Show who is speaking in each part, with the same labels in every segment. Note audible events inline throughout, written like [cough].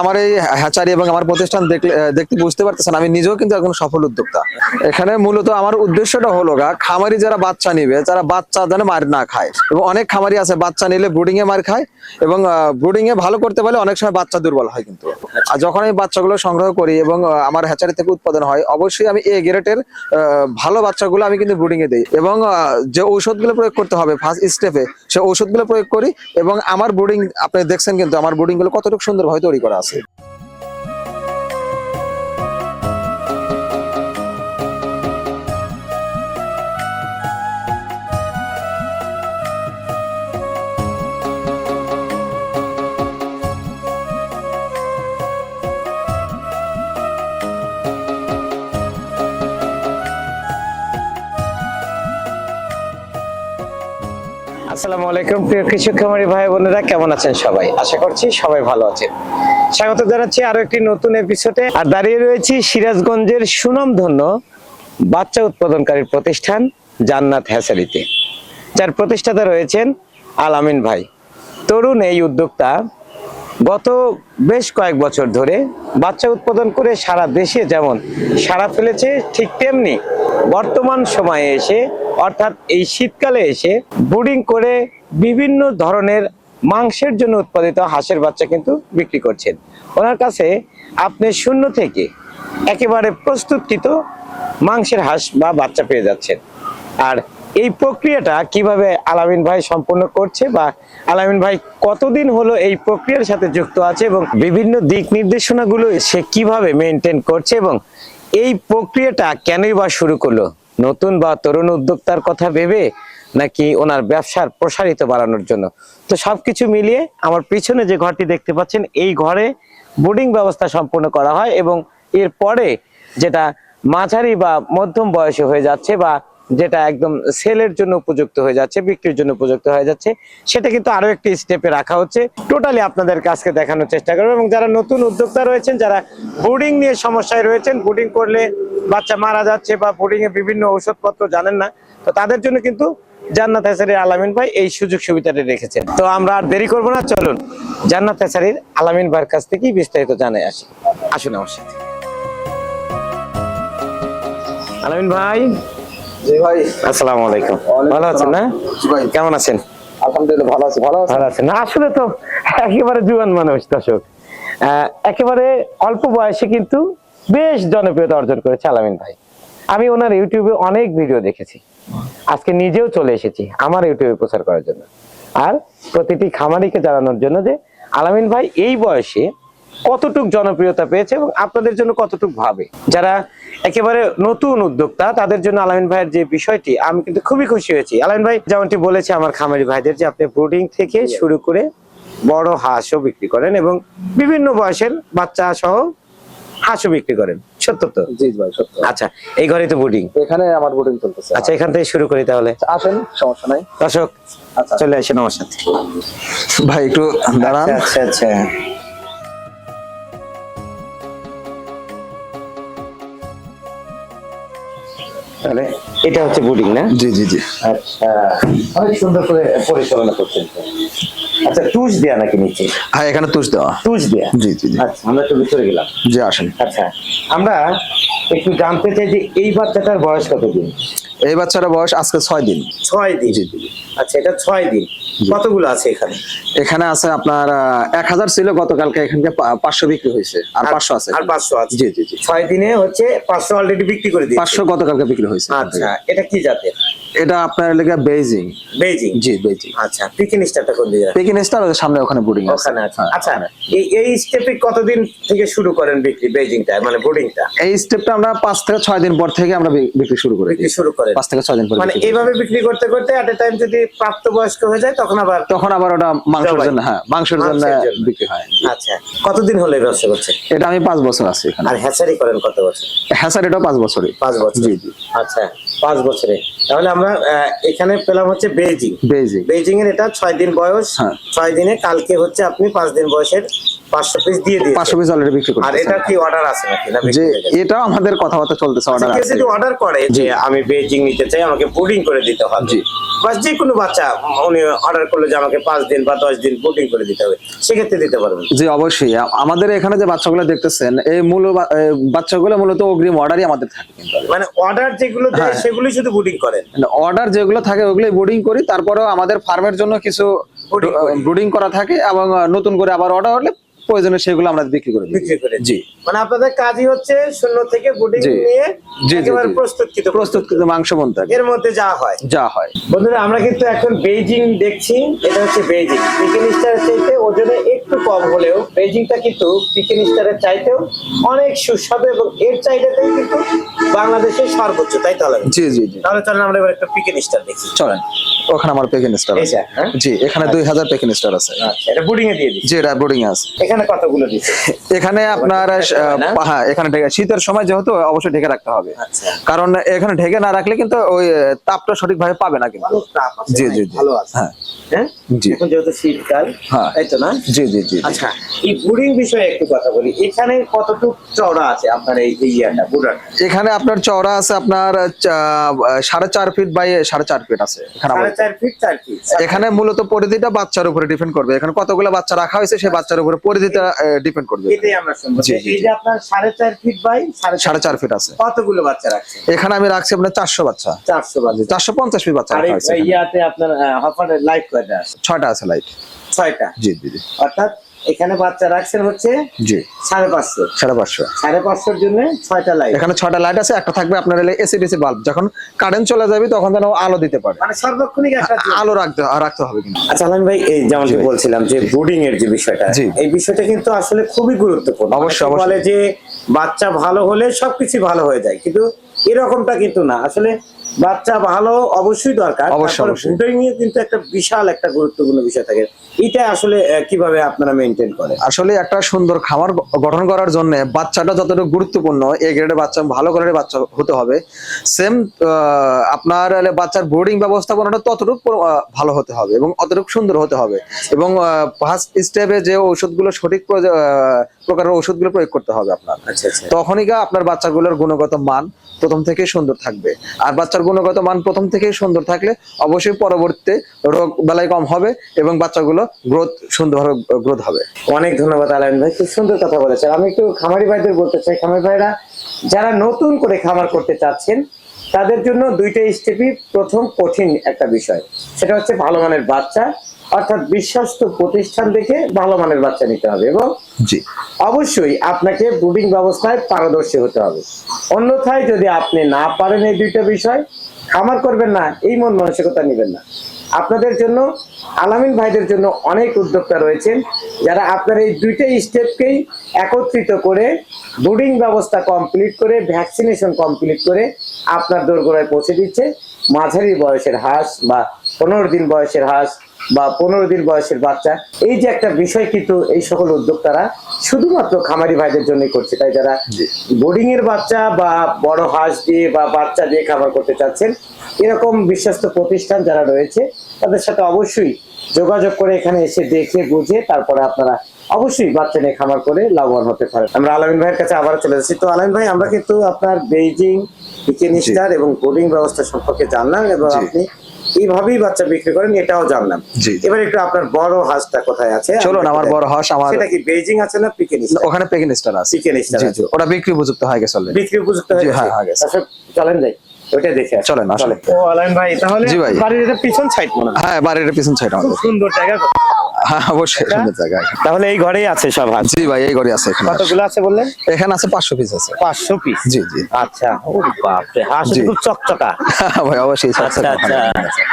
Speaker 1: আমার এই হ্যাচারি এবং আমার প্রতিষ্ঠান দেখলে দেখতে বুঝতে পারতেছেন, আমি নিজেও কিন্তু একজন সফল উদ্যোক্তা। এখানে মূলত আমার উদ্দেশ্যটা হলো গা, খামারি যারা বাচ্চা নিবে যারা বাচ্চা যেন মার না খায়। এবং অনেক খামারি আছে, বাচ্চা নিলে ব্রুডিং এ মার খায় এবং ব্রুডিং এ ভালো করতে পারলে অনেক সময় বাচ্চা দুর্বল হয় কিন্তু। আর যখন আমি বাচ্চাগুলো সংগ্রহ করি এবং আমার হ্যাচারি থেকে উৎপাদন হয়, অবশ্যই আমি এ গ্রেটের ভালো বাচ্চাগুলো আমি কিন্তু ব্রুডিং এ দিই। এবং যে ঔষধগুলো প্রয়োগ করতে হবে ফার্স্ট স্টেপে সে ঔষধগুলো প্রয়োগ করি এবং আমার ব্রুডিং আপনি দেখছেন কিন্তু আমার ব্রুডিংগুলো কতটুকু সুন্দরভাবে তৈরি করা আছে
Speaker 2: আসসালামু আলাইকুম। প্রিয় কৃষক খামারি ভাই বোনেরা, কেমন আছেন সবাই? আশা করছি সবাই ভালো আছেন। স্বাগত জানাচ্ছি আরও একটি নতুন এপিসোডে আর দাঁড়িয়ে রয়েছি সিরাজগঞ্জের সুনামধন্য বাচ্চা উৎপাদনকারী প্রতিষ্ঠান জান্নাত হ্যাসারিতে। যার প্রতিষ্ঠাতা রয়েছেন আলামিন ভাই। তরুণ এই উদ্যোক্তা গত বেশ কয়েক বছর ধরে বাচ্চা উৎপাদন করে সারা দেশে যেমন সারা ফেলেছে, ঠিক তেমনি বর্তমান সময়ে এসে, অর্থাৎ এই শীতকালে এসে ব্রুডিং করে বিভিন্ন ধরনের মাংসের জন্য উৎপাদিত হাঁসের বাচ্চা কিন্তু বিক্রি করছেন। ওনার কাছে আপনি শূন্য থেকে একেবারে প্রস্তুতকৃত মাংসের হাঁস বা বাচ্চা পেয়ে যাচ্ছেন। আর এই প্রক্রিয়াটা কীভাবে আলামিন ভাই সম্পূর্ণ করছে বা আলামিন ভাই কতদিন হলো এই প্রক্রিয়ার সাথে যুক্ত আছে এবং বিভিন্ন দিক নির্দেশনাগুলো সে কীভাবে মেনটেন করছে এবং এই প্রক্রিয়াটা কেনই বা শুরু করল? নতুন বা তরুণ উদ্যোক্তার কথা ভেবে নাকি ওনার ব্যবসার প্রসারিত বাড়ানোর জন্য? তো সবকিছু মিলিয়ে আমার পিছনে যে ঘরটি দেখতে পাচ্ছেন, এই ঘরে বোর্ডিং ব্যবস্থা সম্পূর্ণ করা হয় এবং এরপরে যেটা মাঝারি বা মধ্যম বয়সে হয়ে যাচ্ছে বা যেটা একদম সেলের জন্য উপযুক্ত হয়ে যাচ্ছে, বিক্রির জন্য উপযুক্ত হয়ে যাচ্ছে, সেটা কিন্তু আরও একটি স্টেপে রাখা হচ্ছে। টোটালি আপনাদের কাছকে দেখানোর চেষ্টা করব এবং যারা নতুন উদ্যোক্তা রয়েছেন, যারা বোর্ডিং নিয়ে সমস্যায় রয়েছেন বোর্ডিং করলে বাচ্চা মারা যাচ্ছে বা বোর্ডিং এ বিভিন্ন ঔষধপত্র জানেন না, তো তাদের জন্য কিন্তু জান্নাত হেসারির আলামিন ভাই এই সুযোগ সুবিধাটি রেখেছেন। তো আমরা আর দেরি করব না, চলুন জান্নাত হেসারির আলামিন ভাইয়ের কাছ থেকেই বিস্তারিত জানাই আসি। আসুন আমার সাথে। আলামিন ভাই।
Speaker 1: জি ভাই।
Speaker 2: আসসালামু আলাইকুম। ভালো আছেন না?
Speaker 1: জি ভাই।
Speaker 2: কেমন আছেন?
Speaker 1: আলহামদুলিল্লাহ ভালো আছি ভালো
Speaker 2: ভালো আছেন। আসলে তো একেবারে জুয়ান মানুষ দর্শক। একেবারে অল্প বয়সে কিন্তু বেশ জনপ্রিয়তা অর্জন করেছে আলামিন ভাই। আমি ওনার ইউটিউবে অনেক ভিডিও দেখেছি। আজকে নিজেও চলে এসেছি আমার ইউটিউবে প্রচার করার জন্য। আর প্রতিটি খামারিকে জানানোর জন্য যে আলামিন ভাই এই বয়সে কতটুক জনপ্রিয়তা পেয়েছে এবং আপনাদের জন্য কতটুক ভাবে? যারা একেবারে নতুন উদ্যোক্তা তাদের জন্য আলামিন ভাইয়ের যে বিষয়টি আমি কিন্তু খুবই খুশি হয়েছি। আলামিন ভাই যেমনটি বলেছে আমার খামারি ভাইদের যে আপনি ব্রুডিং থেকে শুরু করে বড় হাঁসও বিক্রি করেন এবং বিভিন্ন বয়সের বাচ্চা সহ হাঁসও বিক্রি করেন। সত্য তো?
Speaker 1: জি ভাই সত্য।
Speaker 2: আচ্ছা এই ঘরে তো ব্রুডিং
Speaker 1: এখানে আমার বোর্ডিং চলতেছে।
Speaker 2: আচ্ছা এখান থেকে শুরু করি তাহলে।
Speaker 1: আসেন সমস্যা নাই।
Speaker 2: দর্শক
Speaker 1: আচ্ছা।
Speaker 2: চলে আসেন আমার সাথে।
Speaker 1: ভাই একটু দাঁড়ান।
Speaker 2: আচ্ছা আচ্ছা। তাহলে এটা হচ্ছে বুডিং না?
Speaker 1: জি জি জি।
Speaker 2: আচ্ছা। অনেক সুন্দর করে পরিচালনা করছেন আচ্ছা তুষ দেয়া নাকি নিচে?
Speaker 1: হ্যাঁ এখানে তুষ দেওয়া।
Speaker 2: তুষ দেয়া?
Speaker 1: জি জি জি।
Speaker 2: আচ্ছা আমরা একটু ভিতরে গেলাম।
Speaker 1: জি আসেন।
Speaker 2: আচ্ছা আমরা একটু জানতে চাই যে এই বাচ্চাটার বয়স কতদিন?
Speaker 1: এই বাচ্চাটার বয়স আজকে ছয় দিন।
Speaker 2: ছয় দিন। আচ্ছা এটা ছয় দিন। কতগুলো আছে এখানে?
Speaker 1: এখানে আছে আপনার এক হাজার ছিল গতকালকে এখানে পাঁচশো বিক্রি হয়েছে। আর পাঁচশো আছে।
Speaker 2: আর পাঁচশো আছে।
Speaker 1: জি জি জি।
Speaker 2: ছয় দিনে হচ্ছে পাঁচশো অলরেডি বিক্রি করে দিয়েছে।
Speaker 1: পাঁচশো গতকালকে বিক্রি হয়েছে।
Speaker 2: আচ্ছা এটা কি জাতের?
Speaker 1: এটা আপনার লেগে বেজিং
Speaker 2: বেজিং
Speaker 1: জি বেজিং
Speaker 2: আচ্ছা পিকিন স্টারটা কোন দিকে
Speaker 1: পেকিং স্টার ওদের সামনে ওখানে বোর্ডিং
Speaker 2: ওখানে আছে। আচ্ছা এই এই স্টেপে কতদিন থেকে শুরু করেন বিক্রি বেজিংটা মানে বোর্ডিংটা
Speaker 1: এই স্টেপটা আমরা পাঁচ থেকে ছয় দিন পর থেকে আমরা বিক্রি শুরু করি।
Speaker 2: বিক্রি শুরু করেন।
Speaker 1: পাঁচ থেকে ছয় দিন পর
Speaker 2: মানে এইভাবে বিক্রি করতে করতে এট এ টাইম যদি প্রাপ্তবয়স্ক হয়ে যায় তখন আবার
Speaker 1: তখন আবার ওটা মাংসের। জন্য হ্যাঁ মাংসের জন্য বিক্রি হয়।
Speaker 2: আচ্ছা কতদিন হলো এই ব্যবসা করছে
Speaker 1: এটা আমি পাঁচ বছর আছি এখানে।
Speaker 2: আর হ্যাচারি করেন কত বছর?
Speaker 1: হ্যাঁ এটাও পাঁচ বছরই।
Speaker 2: পাঁচ বছর।
Speaker 1: জি জি।
Speaker 2: আচ্ছা পাঁচ বছরে। তাহলে আমরা আহ, এখানে পেলাম হচ্ছে বেজিং
Speaker 1: বেজিং
Speaker 2: বেজিং এর এটা ছয় দিন বয়স।
Speaker 1: হ্যাঁ।
Speaker 2: ছয় দিনে কালকে হচ্ছে আপনি পাঁচ দিন বয়সের পাঁচশো পিস দিয়ে দিয়েছে।
Speaker 1: পাঁচশো পিস অলরেডি বিক্রি
Speaker 2: আর এটা কি অর্ডার আছে নাকি? না
Speaker 1: যে আমাদের কথাবার্তা চলতেছে অর্ডার আছে।
Speaker 2: যদি অর্ডার করে যে আমি বেজিং নিতে চাই আমাকে বোর্ডিং করে দিতে হবে।
Speaker 1: জি।
Speaker 2: যে কোনো বাচ্চা উনি অর্ডার করল যে আমাকে দিন বা দশ দিন বোর্ডিং করে দিতে হবে সেক্ষেত্রে দিতে পারবেন।
Speaker 1: জি অবশ্যই। আমাদের এখানে যে বাচ্চাগুলো দেখতেছেন এই মূল বাচ্চাগুলো মূলত অগ্রিম অর্ডারই আমাদের থাকে কিন্তু।
Speaker 2: মানে অর্ডার যেগুলো দেয়
Speaker 1: হ্যাঁ।
Speaker 2: সেগুলি শুধু বোর্ডিং করেন
Speaker 1: অর্ডার যেগুলো থাকে ওগুলোই বোর্ডিং করি। তারপরেও আমাদের ফার্মের জন্য কিছু ব্রুডিং করা। থাকে এবং নতুন করে আবার অর্ডার হলে প্রয়োজনে সেগুলো আমরা বিক্রি করে
Speaker 2: বিক্রি করে
Speaker 1: জি।
Speaker 2: মানে আপনাদের কাজই হচ্ছে শূন্য থেকে
Speaker 1: জি।
Speaker 2: নিয়ে একেবারে। প্রস্তুতকৃত
Speaker 1: প্রস্তুত মাংস বনতে
Speaker 2: এর মধ্যে যা হয়।
Speaker 1: যা হয়।
Speaker 2: বন্ধুরা আমরা কিন্তু এখন বেইজিং দেখছি এটা হচ্ছে বেইজিং। পিকেন স্টারের চাইতে ওজনে একটু কম হলেও বেইজিংটা কিন্তু পিকেন স্টারের চাইতেও অনেক সুস্বাদু এবং এর চাহিদাটাই কিন্তু বাংলাদেশের সর্বোচ্চ তাই তাহলে
Speaker 1: জি জি জি।
Speaker 2: তাহলে চলেন আমরা এবার একটা পিকেন স্টার দেখি।
Speaker 1: চলেন। ওখানে আমার পেকিং স্টার আছে।
Speaker 2: হ্যাঁ?
Speaker 1: জি এখানে দুই হাজার পেকিং স্টার আছে।
Speaker 2: আচ্ছা এটা বোর্ডিং এ দিয়ে দিচ্ছি।
Speaker 1: জি এটা বোর্ডিং আছে।
Speaker 2: এখানে কতগুলো দিচ্ছে? [laughs]
Speaker 1: এখানে আপনার হ্যাঁ এখানে ঢেকে শীতের সময় যেহেতু অবশ্যই ঢেকে রাখতে হবে।
Speaker 2: আচ্ছা।
Speaker 1: কারণ এখানে ঢেকে না রাখলে কিন্তু ওই তাপটা সঠিকভাবে পাবে না কিন্তু।
Speaker 2: আছে
Speaker 1: জি জি
Speaker 2: ভালো আছে।
Speaker 1: হ্যাঁ।
Speaker 2: হ্যাঁ?
Speaker 1: জি।
Speaker 2: এখন যেহেতু শীতকাল
Speaker 1: হ্যাঁ।
Speaker 2: তাই তো না?
Speaker 1: জি জি জি।
Speaker 2: আচ্ছা এই বুডিং বিষয়ে একটু কথা বলি। এখানে কতটুকু চওড়া আছে আপনার এই এই ইয়াটা বুডার
Speaker 1: এখানে আপনার চওড়া আছে আপনার সাড়ে চার ফিট বাই সাড়ে চার ফিট আছে। এখানে
Speaker 2: ফিট ফিট
Speaker 1: এখানে মূলত পরিধিটা বাচ্চার উপরে ডিপেন্ড করবে। এখানে কতগুলো বাচ্চা রাখা হয়েছে সেই বাচ্চার উপরে পরিধিটা ডিপেন্ড করবে।
Speaker 2: এটাই আমরা শুনব।
Speaker 1: জি, জি,
Speaker 2: এই যে আপনার সাড়ে চার ফিট বাই সাড়ে
Speaker 1: সাড়ে চার ফিট আছে।
Speaker 2: কতগুলো বাচ্চা রাখছে
Speaker 1: এখানে আমি রাখছি আপনার চারশো বাচ্চা।
Speaker 2: চারশো বাচ্চা।
Speaker 1: চারশো পঞ্চাশ ফিট বাচ্চা রাখা হয়েছে এখানে।
Speaker 2: ইয়াতে আপনার হপার লাইট কয়টা আছে?
Speaker 1: ছয়টা আছে লাইট
Speaker 2: ছয়টা?
Speaker 1: জি জি জি।
Speaker 2: অর্থাৎ এখানে বাচ্চা রাখছেন হচ্ছে
Speaker 1: জি।
Speaker 2: সাড়ে পাঁচশো।
Speaker 1: সাড়ে পাঁচশো।
Speaker 2: সাড়ে পাঁচশোর জন্য ছয়টা লাইট
Speaker 1: এখানে ছয়টা লাইট আছে একটা থাকবে আপনার এসি ডিসি বাল্ব যখন কারেন্ট চলে যাবে তখন যেন আলো দিতে পারে।
Speaker 2: মানে সর্বক্ষণিক
Speaker 1: আলো রাখতে রাখতে হবে কিন্তু।
Speaker 2: আচ্ছা আলান ভাই এই যেমন বলছিলাম যে ব্রুডিং এর যে বিষয়টা
Speaker 1: জি।
Speaker 2: এই বিষয়টা কিন্তু আসলে খুবই গুরুত্বপূর্ণ।
Speaker 1: অবশ্যই।
Speaker 2: বলে যে বাচ্চা ভালো হলে সবকিছু ভালো হয়ে যায় কিন্তু এরকমটা কিন্তু না। আসলে বাচ্চা ভালো অবশ্যই দরকার।
Speaker 1: অবশ্যই,
Speaker 2: এ কিন্তু একটা বিশাল একটা গুরুত্বপূর্ণ বিষয় থাকে। এটা আসলে আহ, কীভাবে আপনারা মেনটেন করেন?
Speaker 1: আসলে একটা সুন্দর খামার গঠন করার জন্য বাচ্চাটা যতটুকু গুরুত্বপূর্ণ এই গ্রেডের বাচ্চা ভালো গ্রেডের বাচ্চা হতে হবে। সেম আপনার বাচ্চার বোর্ডিং ব্যবস্থাপনাটা ততটুকু ভালো হতে হবে এবং অতটুকু সুন্দর হতে হবে। এবং ফার্স্ট স্টেপে যে ওষুধগুলো সঠিক প্রকারের ওষুধগুলো প্রয়োগ করতে হবে আপনার।
Speaker 2: আচ্ছা আচ্ছা।
Speaker 1: তখনই আপনার বাচ্চাগুলোর গুণগত মান প্রথম থেকে সুন্দর থাকবে। আর বাচ্চার গুণগত মান প্রথম থেকে সুন্দর থাকলে অবশ্যই পরবর্তীতে রোগ বেলায় কম হবে এবং বাচ্চাগুলো গ্রোথ সুন্দরভাবে গ্রোথ হবে।
Speaker 2: অনেক ধন্যবাদ আলায়ন ভাই, খুব সুন্দর কথা বলেছেন। আমি একটু খামারি ভাইদের বলতে চাই। খামারি ভাইরা, যারা নতুন করে খামার করতে চাচ্ছেন তাদের জন্য দুইটা স্টেপই প্রথম কঠিন একটা বিষয়। সেটা হচ্ছে ভালো মানের বাচ্চা অর্থাৎ বিশ্বস্ত প্রতিষ্ঠান দেখে ভালো মানের বাচ্চা নিতে হবে এবং
Speaker 1: জি।
Speaker 2: অবশ্যই আপনাকে ব্রুডিং ব্যবস্থায় পারদর্শী হতে হবে। অন্যথায় যদি আপনি না পারেন এই দুইটা বিষয় খামার করবেন না, এই মন মানসিকতা নেবেন না। আপনাদের জন্য, আলামিন ভাইদের জন্য অনেক উদ্যোক্তা রয়েছেন, যারা আপনার এই দুইটা স্টেপকেই একত্রিত করে ব্রুডিং ব্যবস্থা কমপ্লিট করে, ভ্যাকসিনেশন কমপ্লিট করে আপনার দোরগোড়ায় পৌঁছে দিচ্ছে। মাঝারি বয়সের হাঁস বা পনেরো দিন বয়সের হাঁস বা পনেরো দিন বয়সের বাচ্চা এই যে একটা বিষয় কিন্তু এই সকল উদ্যোক্তারা শুধুমাত্র খামারি ভাইদের জন্যই করছে। তাই যারা বোর্ডিং এর বাচ্চা বা বড় হাঁস দিয়ে বা বাচ্চা দিয়ে খাবার করতে চাচ্ছেন এরকম বিশ্বস্ত প্রতিষ্ঠান যারা রয়েছে তাদের সাথে অবশ্যই যোগাযোগ করে এখানে এসে দেখে বুঝে তারপরে আপনারা অবশ্যই বাচ্চা নিয়ে খামার করে লাভবান হতে পারেন। আমরা আলামিন ভাইয়ের কাছে আবার চলে যাচ্ছি। তো আলামিন ভাই আমরা কিন্তু আপনার বেইজিং চিকেন স্টার এবং বোর্ডিং ব্যবস্থা সম্পর্কে জানলাম এবং আপনি এইভাবেই বাচ্চা বিক্রি করেন এটাও জানলাম। এবার একটু আপনার বড় হাঁসটা কোথায় আছে?
Speaker 1: চলুন
Speaker 2: আমরা
Speaker 1: বড়। হাঁস আমার
Speaker 2: সেটা কি বেজিং আছে না পিকেন
Speaker 1: ওখানে পেকিং স্টার আছে।
Speaker 2: চিকেন স্টার
Speaker 1: জি
Speaker 2: আছে।
Speaker 1: জি ওটা বিক্রি উপযুক্ত হয়ে গেছে।
Speaker 2: বিক্রি উপযুক্ত হয়ে গেছে।
Speaker 1: হ্যাঁ, গেছে।
Speaker 2: আচ্ছা, চলেন যাই ওটা দেখে।
Speaker 1: চলেন,
Speaker 2: আসলে। ও আলাইন ভাই তাহলে বাড়ির এটা পিছন সাইড মনে হয়।
Speaker 1: হ্যাঁ বাড়ির পিছন সাইড আমাদের।
Speaker 2: সুন্দর জায়গা।
Speaker 1: হ্যাঁ অবশ্যই। সুন্দর জায়গা
Speaker 2: তাহলে এই ঘরেই আছে সব
Speaker 1: জি ভাই এই ঘরে আছে এখানে।
Speaker 2: কতগুলো আছে বললেন?
Speaker 1: এখানে আছে পাঁচশো পিস আছে।
Speaker 2: পাঁচশো পিস
Speaker 1: জি জি।
Speaker 2: আচ্ছা ও হাঁস। খুব চকচকা।
Speaker 1: ভাই অবশ্যই
Speaker 2: আচ্ছা আচ্ছা।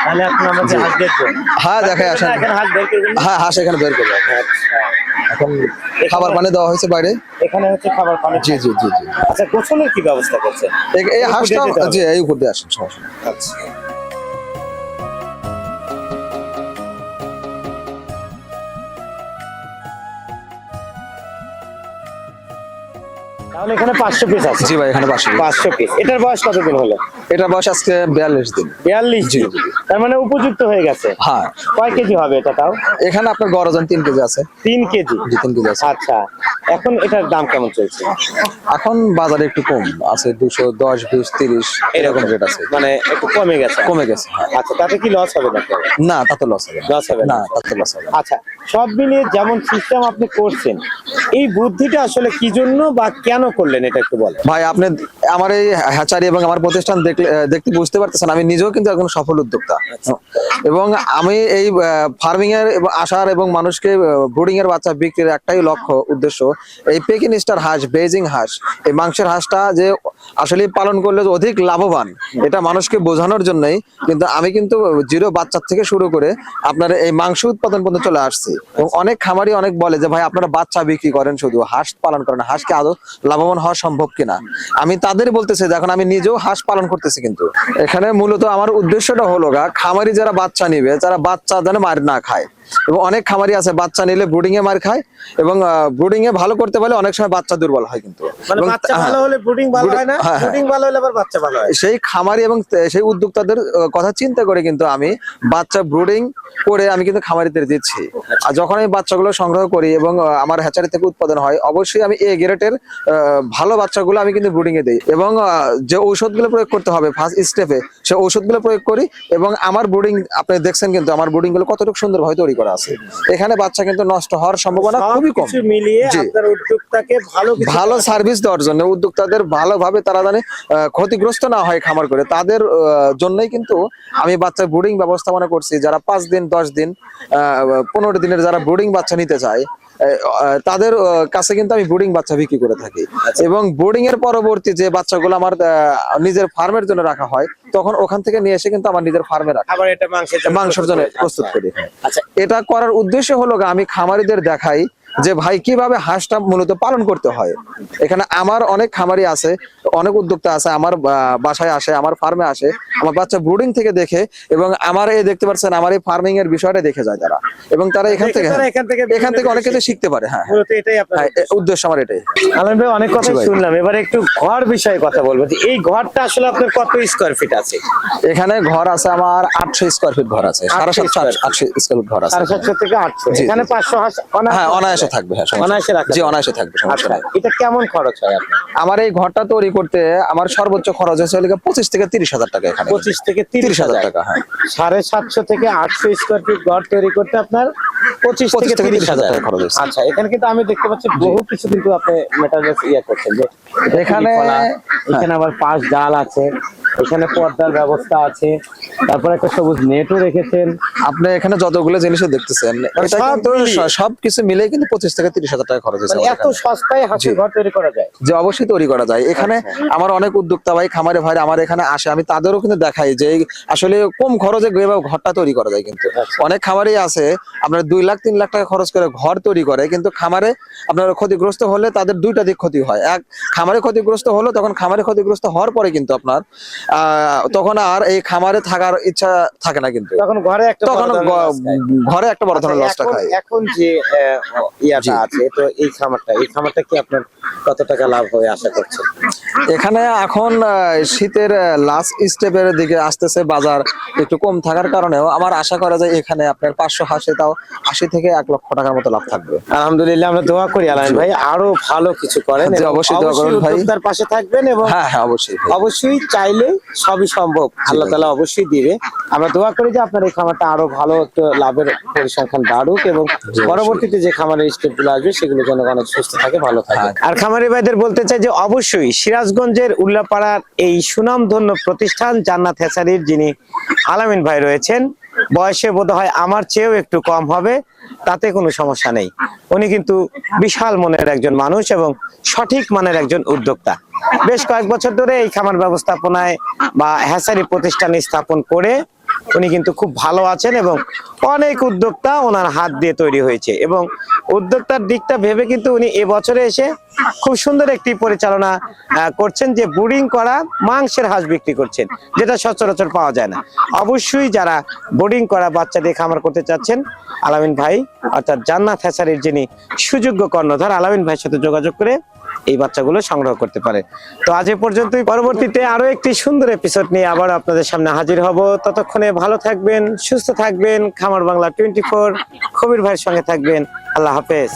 Speaker 2: তাহলে আপনি আমাকে হাঁস দেখব।
Speaker 1: হ্যাঁ দেখে আসেন।
Speaker 2: এখানে হাঁস বের করে
Speaker 1: হ্যাঁ হাঁস এখানে বের করবে।
Speaker 2: আচ্ছা।
Speaker 1: এখন খাবার পানি দেওয়া হয়েছে বাইরে।
Speaker 2: এখানে হচ্ছে খাবার পানি।
Speaker 1: জি জি জি জি।
Speaker 2: আচ্ছা গোসলের কি ব্যবস্থা করছেন?
Speaker 1: এই- হাঁসটা জি এই উপর দিয়ে আসেন সমস্যা
Speaker 2: আচ্ছা। তাহলে এখানে পাঁচশো পিস আছে।
Speaker 1: জি ভাই এখানে পাশে
Speaker 2: পাঁচশো পিস এটার বয়স কতদিন হলো?
Speaker 1: এটার বয়স আজকে বিয়াল্লিশ দিন।
Speaker 2: বিয়াল্লিশ দিন। তার মানে উপযুক্ত হয়ে গেছে।
Speaker 1: হ্যাঁ।
Speaker 2: কয় কেজি হবে এটা তাও?
Speaker 1: এখানে আপনার ওজন তিন কেজি আছে।
Speaker 2: তিন কেজি।
Speaker 1: জি তিন কেজি আছে।
Speaker 2: আচ্ছা। এখন এটার দাম কেমন চলছে?
Speaker 1: এখন বাজারে একটু কম আছে দুশো দশ বিশ তিরিশ এরকম রেট আছে।
Speaker 2: মানে একটু কমে গেছে?
Speaker 1: কমে গেছে হ্যাঁ।
Speaker 2: আচ্ছা তাতে কি লস হবে না
Speaker 1: না তাতে লস হবে
Speaker 2: লস হবে না।
Speaker 1: তাতে লস হবে
Speaker 2: আচ্ছা সব মিলিয়ে যেমন সিস্টেম আপনি করছেন এই বুদ্ধিটা আসলে কি জন্য বা কেন করলেন এটা একটু বলেন।
Speaker 1: ভাই আপনি আমার এই হ্যাচারি এবং আমার প্রতিষ্ঠান দেখলে দেখতে বুঝতে পারতেছেন আমি নিজেও কিন্তু একজন সফল উদ্যোক্তা। এবং আমি এই ফার্মিং এর আসার এবং মানুষকে ব্রুডিং এর বাচ্চা বিক্রির একটাই লক্ষ্য উদ্দেশ্য এই পেকিন স্টার হাঁস বেজিং হাঁস, এই মাংসের হাঁসটা যে আসলে পালন করলে অধিক লাভবান, এটা মানুষকে বোঝানোর জন্যই কিন্তু আমি কিন্তু জিরো বাচ্চার থেকে শুরু করে আপনার এই মাংস উৎপাদন পর্যন্ত চলে আসছি। এবং অনেক খামারি অনেক বলে যে, ভাই, আপনারা বাচ্চা বিক্রি করেন শুধু, হাঁস পালন করেন হাঁসকে আদৌ লাভবান হওয়া সম্ভব কিনা? আমি তাদের বলতেছি যে এখন আমি নিজেও হাঁস পালন করতেছি কিন্তু। এখানে মূলত আমার উদ্দেশ্যটা হলো গা, খামারি যারা বাচ্চা নিবে যারা বাচ্চা যেন মার না খায়। এবং অনেক খামারি আছে, বাচ্চা নিলে ব্রুডিং এ মার খায় এবং ব্রুডিং এ ভালো করতে পারলে অনেক সময় বাচ্চা দুর্বল হয় কিন্তু।
Speaker 2: মানে
Speaker 1: হ্যাঁ।
Speaker 2: হয়
Speaker 1: সেই খামারি এবং সেই উদ্যোক্তাদের কথা চিন্তা করে কিন্তু আমি বাচ্চা ব্রুডিং করে আমি কিন্তু খামারিদের দিচ্ছি। আর যখন আমি বাচ্চাগুলো সংগ্রহ করি এবং আমার হ্যাচারি থেকে উৎপাদন হয় অবশ্যই আমি এ গ্রেটের ভালো বাচ্চাগুলো আমি কিন্তু ব্রুডিং এ দিই। এবং যে ঔষধগুলো প্রয়োগ করতে হবে ফার্স্ট স্টেপে সে ঔষধগুলো প্রয়োগ করি এবং আমার ব্রুডিং আপনি দেখছেন কিন্তু আমার ব্রুডিংগুলো কতটুকু সুন্দরভাবে তৈরি করা আছে। এখানে বাচ্চা কিন্তু নষ্ট হওয়ার সম্ভাবনা খুবই কম।
Speaker 2: মিলিয়ে
Speaker 1: জি।
Speaker 2: উদ্যোক্তাকে ভালো
Speaker 1: ভালো সার্ভিস দেওয়ার জন্য উদ্যোক্তাদের ভালোভাবে তারা জানে ক্ষতিগ্রস্ত না হয় খামার করে। তাদের জন্যই কিন্তু আমি বাচ্চা ব্রুডিং ব্যবস্থাপনা করছি। যারা পাঁচ দিন দশ দিন পনেরো দিনের যারা ব্রুডিং বাচ্চা নিতে চায় তাদের কাছে কিন্তু আমি ব্রুডিং বাচ্চা বিক্রি করে থাকি। এবং বোর্ডিং এর পরবর্তী যে বাচ্চাগুলো আমার নিজের ফার্মের জন্য রাখা হয় তখন ওখান থেকে নিয়ে এসে কিন্তু আমার নিজের ফার্মে রাখা।
Speaker 2: মাংসের জন্য
Speaker 1: প্রস্তুত করি।
Speaker 2: আচ্ছা।
Speaker 1: এটা করার উদ্দেশ্য হলো আমি খামারিদের দেখাই যে ভাই কীভাবে হাঁসটা মূলত পালন করতে হয়? এখানে আমার অনেক খামারি আছে অনেক উদ্যোক্তা আছে আমার বাসায় আসে আমার ফার্মে আসে আমার বাচ্চা ব্রুডিং থেকে দেখে এবং আমার এই দেখতে পাচ্ছেন আমার এই ফার্মিং এর বিষয়টা দেখে যায় তারা। এবং তারা এখান থেকে
Speaker 2: এখান থেকে
Speaker 1: অনেক কিছু শিখতে পারে হ্যাঁ হ্যাঁ। এ- উদ্দেশ্য। আমার এটাই।
Speaker 2: আলম ভাই অনেক কথা শুনলাম। এবার একটু ঘর বিষয়ে কথা বলব এই ঘরটা আসলে আপনার কত স্কোয়ার ফিট আছে?
Speaker 1: এখানে ঘর আছে আমার আটশো স্কোয়ার ফিট ঘর আছে সাড়ে সাতশো আটশো স্কোয়ার ফিট ঘর আছে।
Speaker 2: সাড়ে সাতশো থেকে আটশো। এখানে পাঁচশো
Speaker 1: হ্যাঁ অনায়াসে থাকবে হ্যাঁ
Speaker 2: অনায়াসে
Speaker 1: জি অনায়াসে থাকবে সমস্যা
Speaker 2: আচ্ছা এটা কেমন খরচ হয় আপনার?
Speaker 1: আমার এই ঘরটা তৈরি করতে আমার সর্বোচ্চ খরচ হয়েছে হলো পঁচিশ থেকে তিরিশ হাজার টাকা এখানে।
Speaker 2: পঁচিশ থেকে তিরিশ
Speaker 1: হাজার টাকা হ্যাঁ।
Speaker 2: সাড়ে সাতশো থেকে আটশো স্কোয়ার ফিট ঘর তৈরি করতে আপনার পঁচিশ থেকে তিরিশ হাজার
Speaker 1: টাকা খরচ হয়েছে।
Speaker 2: আচ্ছা এখানে কিন্তু আমি দেখতে পাচ্ছি বহু কিছু কিন্তু আপনি মেটারিয়ালস ইয়ে করছেন। যে
Speaker 1: এখানে-
Speaker 2: এখানে আবার পাঁচ জাল আছে। এখানে পর্দার ব্যবস্থা আছে। তারপর একটা সবুজ নেটও রেখেছেন।
Speaker 1: আপনি এখানে যতগুলো জিনিস দেখতেছেন। স- সবকিছু মিলে কিন্তু পঁচিশ থেকে তিরিশ হাজার টাকা খরচ হয়েছে
Speaker 2: মানে এত সস্তায় হাঁসের ঘর তৈরি করা যায়।
Speaker 1: যে অবশ্যই তৈরি করা যায়। এখানে আমার অনেক উদ্যোক্তা ভাই খামারে ভাই আমার এখানে আসে আমি তাদেরও কিন্তু দেখাই যে আসলে কম খরচে ঘরটা তৈরি করা যায় কিন্তু। অনেক খামারই আছে আপনার দুই লাখ তিন লাখ টাকা খরচ করে ঘর তৈরি করে কিন্তু খামারে আপনার ক্ষতিগ্রস্ত হলে তাদের দুইটা দিক ক্ষতি হয়। এক খামারে ক্ষতিগ্রস্ত হলো তখন খামারে ক্ষতিগ্রস্ত হওয়ার পরে কিন্তু আপনার তখন আর এই খামারে থাকার ইচ্ছা থাকে না কিন্তু।
Speaker 2: তখন ঘরে একটা
Speaker 1: তখন। ঘরে একটা বড় ধরনের লসটা খায়।
Speaker 2: এখন যে ইয়াটা আছে তো এই খামারটা এই খামারটা কি আপনার কত টাকা লাভ হয়ে আশা করছেন
Speaker 1: এখানে এখন শীতের লাস্ট স্টেপের দিকে আসতেছে বাজার একটু কম থাকার কারণেও। আমার আশা করা যায় এখানে আপনার পাঁচশো হাসে তাও আশি থেকে এক লক্ষ টাকার মতো লাভ থাকবে।
Speaker 2: আলহামদুলিল্লাহ আমরা দোয়া করি আলাইন ভাই আরও ভালো কিছু করেন
Speaker 1: অবশ্যই দোয়া করুন ভাই।
Speaker 2: পাশে থাকবেন এবং
Speaker 1: হ্যাঁ হ্যাঁ অবশ্যই।
Speaker 2: অবশ্যই চাইলে সবই সম্ভব আল্লাহ তালা অবশ্যই দিবে আমরা দোয়া করি যে আপনার এই খামারটা আরও ভালো একটু লাভের পরিসংখ্যান বাড়ুক এবং পরবর্তীতে যে খামারের স্টেপগুলো আসবে সেগুলো যেন অনেক সুস্থ থাকে ভালো থাকে। আর খামারি ভাইদের বলতে চাই যে অবশ্যই সিরাজগঞ্জের উল্লাপাড়ার এই সুনামধন্য প্রতিষ্ঠান জান্নাত হেসারির যিনি আলামিন ভাই রয়েছেন বয়সে বোধ হয় আমার চেয়েও একটু কম হবে, তাতে কোনো সমস্যা নেই। উনি কিন্তু বিশাল মনের একজন মানুষ এবং সঠিক মানের একজন উদ্যোক্তা। বেশ কয়েক বছর ধরে এই খামার ব্যবস্থাপনায় বা হ্যাসারি প্রতিষ্ঠান স্থাপন করে উনি কিন্তু খুব ভালো আছেন এবং অনেক উদ্যোক্তা ওনার হাত দিয়ে তৈরি হয়েছে এবং উদ্যোক্তার দিকটা ভেবে কিন্তু উনি এবছরে এসে খুব সুন্দর একটি পরিচালনা করছেন যে বোর্ডিং করা মাংসের হাঁস বিক্রি করছেন, যেটা সচরাচর পাওয়া যায় না। অবশ্যই যারা বোর্ডিং করা বাচ্চা দিয়ে খামার করতে চাচ্ছেন, আলামিন ভাই, অর্থাৎ জান্নাত হ্যাসারির যিনি সুযোগ্য কর্ণধার, আলামিন ভাইয়ের সাথে যোগাযোগ করে এই বাচ্চাগুলো সংগ্রহ করতে পারে। তো আজ এ পর্যন্তই। পরবর্তীতে আরও একটি সুন্দর এপিসোড নিয়ে আবার আপনাদের সামনে হাজির হব। ততক্ষণে ভালো থাকবেন, সুস্থ থাকবেন। খামার বাংলা টোয়েন্টি ফোর কবির ভাইয়ের সঙ্গে থাকবেন। আল্লাহ হাফেজ।